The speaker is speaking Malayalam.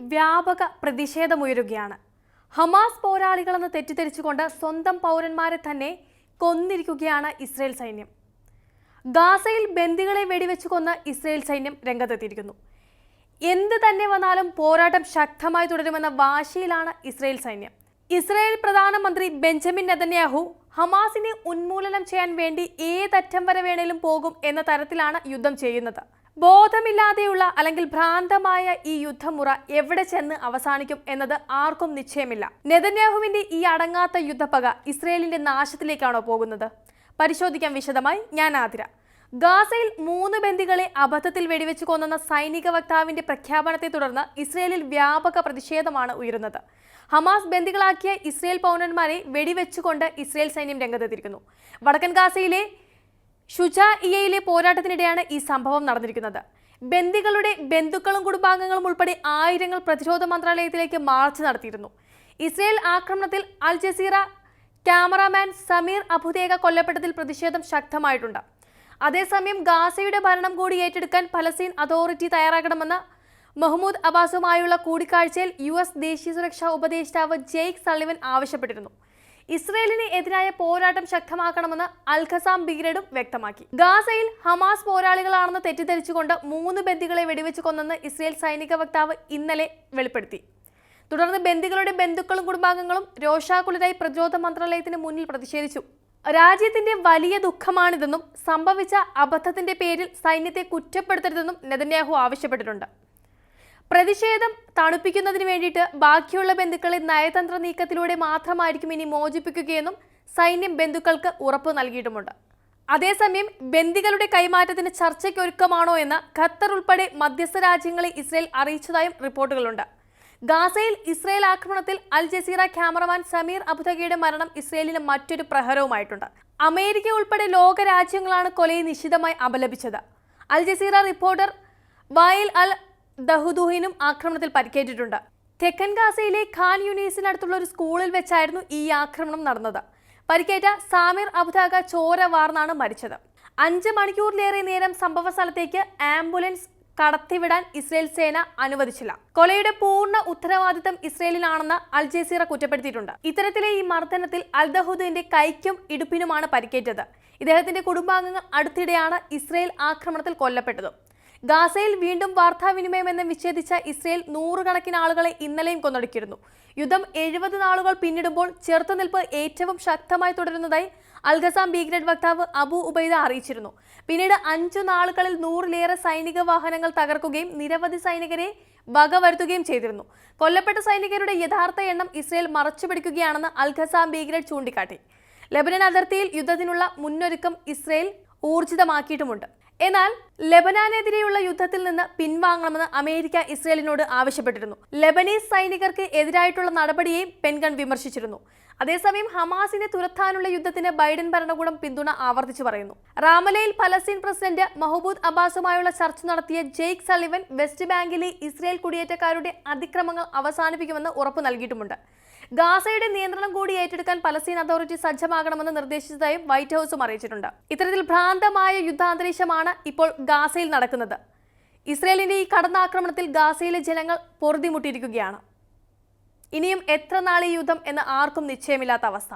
വ്യാപക പ്രതിഷേധമുയരുകയാണ്. ഹമാസ് പോരാളികളെന്ന് തെറ്റിദ്ധരിച്ചുകൊണ്ട് സ്വന്തം പൗരന്മാരെ തന്നെ കൊന്നിരിക്കുകയാണ് ഇസ്രയേൽ സൈന്യം. ഗാസയിൽ ബന്ദികളെ വെടിവെച്ചു കൊന്ന് ഇസ്രയേൽ സൈന്യം രംഗത്തെത്തിയിരിക്കുന്നു. എന്ത് തന്നെ വന്നാലും പോരാട്ടം ശക്തമായി തുടരുമെന്ന വാശിയിലാണ് ഇസ്രയേൽ സൈന്യം. ഇസ്രയേൽ പ്രധാനമന്ത്രി ബെഞ്ചമിൻ നെതന്യാഹു ഹമാസിനെ ഉന്മൂലനം ചെയ്യാൻ വേണ്ടി ഏതറ്റം വരെ വേണേലും പോകും എന്ന തരത്തിലാണ് യുദ്ധം ചെയ്യുന്നത്. ബോധമില്ലാതെയുള്ള അല്ലെങ്കിൽ ഭ്രാന്തമായ ഈ യുദ്ധമുറ എവിടെ ചെന്ന് അവസാനിക്കും എന്നത് ആർക്കും നിശ്ചയമില്ല. നെതന്യാഹുവിന്റെ ഈ അടങ്ങാത്ത യുദ്ധപ്പക ഇസ്രയേലിന്റെ നാശത്തിലേക്കാണോ പോകുന്നത്? പരിശോധിക്കാൻ വിശദമായി ഞാൻ ആതിര. ഗാസയിൽ മൂന്ന് ബന്ദികളെ അബദ്ധത്തിൽ വെടിവെച്ച് കൊന്നെന്ന സൈനിക വക്താവിന്റെ പ്രഖ്യാപനത്തെ തുടർന്ന് ഇസ്രയേലിൽ വ്യാപക പ്രതിഷേധമാണ് ഉയരുന്നത്. ഹമാസ് ബന്ദികളാക്കിയ ഇസ്രയേൽ പൗരന്മാരെ വെടിവെച്ചുകൊണ്ട് ഇസ്രയേൽ സൈന്യം രംഗത്തെത്തിയിരിക്കുന്നു. വടക്കൻ ഗാസയിലെ ഷുജ ഇയയിലെ പോരാട്ടത്തിനിടെയാണ് ഈ സംഭവം നടന്നിരിക്കുന്നത്. ബന്ദികളുടെ ബന്ധുക്കളും കുടുംബാംഗങ്ങളും ഉൾപ്പെടെ ആയിരങ്ങൾ പ്രതിരോധ മന്ത്രാലയത്തിലേക്ക് മാർച്ച് നടത്തിയിരുന്നു. ഇസ്രയേൽ ആക്രമണത്തിൽ Al Jazeera cameraman Samer Abu Daqqa കൊല്ലപ്പെട്ടതിൽ പ്രതിഷേധം ശക്തമായിട്ടുണ്ട്. അതേസമയം ഗാസയുടെ ഭരണം കൂടി ഏറ്റെടുക്കാൻ ഫലസ്തീൻ അതോറിറ്റി തയ്യാറാകണമെന്ന് മഹ്മൂദ് അബ്ബാസുമായുള്ള കൂടിക്കാഴ്ചയിൽ യു എസ് ദേശീയ സുരക്ഷാ ഉപദേഷ്ടാവ് ജെയ്ക് സള്ളിവൻ ആവശ്യപ്പെട്ടിരുന്നു. ഇസ്രയേലിന് എതിരായ പോരാട്ടം ശക്തമാക്കണമെന്ന് അൽഖസാം ബീഗ്രഡും വ്യക്തമാക്കി. ഗാസയിൽ ഹമാസ് പോരാളികളാണെന്ന് തെറ്റിദ്ധരിച്ചുകൊണ്ട് മൂന്ന് ബന്ദികളെ വെടിവെച്ച് കൊന്നെന്ന് ഇസ്രയേൽ സൈനിക വക്താവ് ഇന്നലെ വെളിപ്പെടുത്തി. തുടർന്ന് ബന്ദികളുടെ ബന്ധുക്കളും കുടുംബാംഗങ്ങളും രോഷാകുലരായി പ്രതിരോധ മന്ത്രാലയത്തിന് മുന്നിൽ പ്രതിഷേധിച്ചു. രാജ്യത്തിന്റെ വലിയ ദുഃഖമാണിതെന്നും സംഭവിച്ച അബദ്ധത്തിന്റെ പേരിൽ സൈന്യത്തെ കുറ്റപ്പെടുത്തരുതെന്നും നെതന്യാഹു ആവശ്യപ്പെട്ടിട്ടുണ്ട്. പ്രതിഷേധം തണുപ്പിക്കുന്നതിന് വേണ്ടിയിട്ട് ബാക്കിയുള്ള ബന്ധുക്കളെ നയതന്ത്ര നീക്കത്തിലൂടെ മാത്രമായിരിക്കും ഇനി മോചിപ്പിക്കുകയെന്നും സൈന്യം ബന്ധുക്കൾക്ക് ഉറപ്പ് നൽകിയിട്ടുമുണ്ട്. അതേസമയം ബന്ദികളുടെ കൈമാറ്റത്തിന് ചർച്ചയ്ക്ക് ഒരുക്കമാണോ എന്ന് ഖത്തർ ഉൾപ്പെടെ മധ്യസ്ഥ രാജ്യങ്ങളെ ഇസ്രയേൽ അറിയിച്ചതായും റിപ്പോർട്ടുകളുണ്ട്. ഗാസയിൽ ഇസ്രയേൽ ആക്രമണത്തിൽ അൽ ജസീറ ക്യാമറമാൻ സമീർ അബുദഗയുടെ മരണം ഇസ്രയേലിന് മറ്റൊരു പ്രഹരവുമായിട്ടുണ്ട്. അമേരിക്ക ഉൾപ്പെടെ ലോക രാജ്യങ്ങളാണ് കൊലയെ നിശിതമായി അപലപിച്ചത്. അൽ ജസീറ റിപ്പോർട്ടർ വായിൽ അൽ ദഹുദുഹിനും ആക്രമണത്തിൽ പരിക്കേറ്റിട്ടുണ്ട്. തെക്കൻ ഗാസയിലെ ഖാൻ യൂണിവേഴ്സിനടുത്തുള്ള ഒരു സ്കൂളിൽ വെച്ചായിരുന്നു ഈ ആക്രമണം നടന്നത്. പരിക്കേറ്റ സാമിർ അബുദാഗ ചോര വാർന്നാണ് മരിച്ചത്. അഞ്ച് മണിക്കൂറിലേറെ നേരം സംഭവ സ്ഥലത്തേക്ക് ആംബുലൻസ് കടത്തിവിടാൻ ഇസ്രയേൽ സേന അനുവദിച്ചില്ല. കൊലയുടെ പൂർണ ഉത്തരവാദിത്തം ഇസ്രയേലിനാണെന്ന് അൽ ജസീറ കുറ്റപ്പെടുത്തിയിട്ടുണ്ട്. ഇത്തരത്തിലെ ഈ മർദ്ദനത്തിൽ അൽ ദഹുദിന്റെ കൈക്കും ഇടുപ്പിനുമാണ് പരിക്കേറ്റത്. ഇദ്ദേഹത്തിന്റെ കുടുംബാംഗങ്ങൾ അടുത്തിടെയാണ് ഇസ്രയേൽ ആക്രമണത്തിൽ കൊല്ലപ്പെട്ടത്. ഗാസയിൽ വീണ്ടും വാർത്താവിനിമയം എന്ന് വിച്ഛേദിച്ച ഇസ്രയേൽ നൂറുകണക്കിന് ആളുകളെ ഇന്നലെയും കൊന്നൊടുക്കിയിരുന്നു. യുദ്ധം എഴുപത് നാളുകൾ പിന്നിടുമ്പോൾ ചെറുത്തുനിൽപ്പ് ഏറ്റവും ശക്തമായി തുടരുന്നതായി അൽഗസാം ബീഗ്രഡ് വക്താവ് അബു ഉബൈദ അറിയിച്ചിരുന്നു. പിന്നീട് അഞ്ചു നാളുകളിൽ നൂറിലേറെ സൈനിക വാഹനങ്ങൾ തകർക്കുകയും നിരവധി സൈനികരെ വകവരുത്തുകയും ചെയ്തിരുന്നു. കൊല്ലപ്പെട്ട സൈനികരുടെ യഥാർത്ഥ എണ്ണം ഇസ്രയേൽ മറച്ചുപിടിക്കുകയാണെന്ന് അൽഖസാം ബീഗ്രഡ് ചൂണ്ടിക്കാട്ടി. ലബനൻ അതിർത്തിയിൽ യുദ്ധത്തിനുള്ള മുന്നൊരുക്കം ഇസ്രയേൽ ഊർജിതമാക്കിയിട്ടുമുണ്ട്. എന്നാൽ ലെബനാനെതിരെയുള്ള യുദ്ധത്തിൽ നിന്ന് പിൻവാങ്ങണമെന്ന് അമേരിക്ക ഇസ്രയേലിനോട് ആവശ്യപ്പെട്ടിരുന്നു. ലെബനീസ് സൈനികർക്ക് എതിരായിട്ടുള്ള നടപടിയെയും പെൻഗൺ വിമർശിച്ചിരുന്നു. അതേസമയം ഹമാസിനെ തുരത്താനുള്ള യുദ്ധത്തിന് ബൈഡൻ ഭരണകൂടം പിന്തുണ ആവർത്തിച്ചു പറയുന്നു. റാമലയിൽ ഫലസ്തീൻ പ്രസിഡന്റ് മഹബൂദ് അബ്ബാസുമായുള്ള ചർച്ച നടത്തിയ ജെയ്ക് സളിവൻ വെസ്റ്റ് ബാങ്കിലെ ഇസ്രയേൽ കുടിയേറ്റക്കാരുടെ അതിക്രമങ്ങൾ അവസാനിപ്പിക്കുമെന്ന് ഉറപ്പു നൽകിയിട്ടുമുണ്ട്. ഗാസയുടെ നിയന്ത്രണം കൂടി ഏറ്റെടുക്കാൻ പലസ്തീൻ അതോറിറ്റി സജ്ജമാകണമെന്ന് നിർദ്ദേശിച്ചതായും വൈറ്റ് ഹൗസും അറിയിച്ചിട്ടുണ്ട്. ഇത്തരത്തിൽ ഭ്രാന്തമായ യുദ്ധാന്തരീക്ഷമാണ് ഇപ്പോൾ ഗാസയിൽ നടക്കുന്നത്. ഇസ്രയേലിന്റെ ഈ കടന്നാക്രമണത്തിൽ ഗാസയിലെ ജനങ്ങൾ പൊറുതിമുട്ടിയിരിക്കുകയാണ്. ഇനിയും എത്ര നാളീ യുദ്ധം എന്ന് ആർക്കും നിശ്ചയമില്ലാത്ത അവസ്ഥ.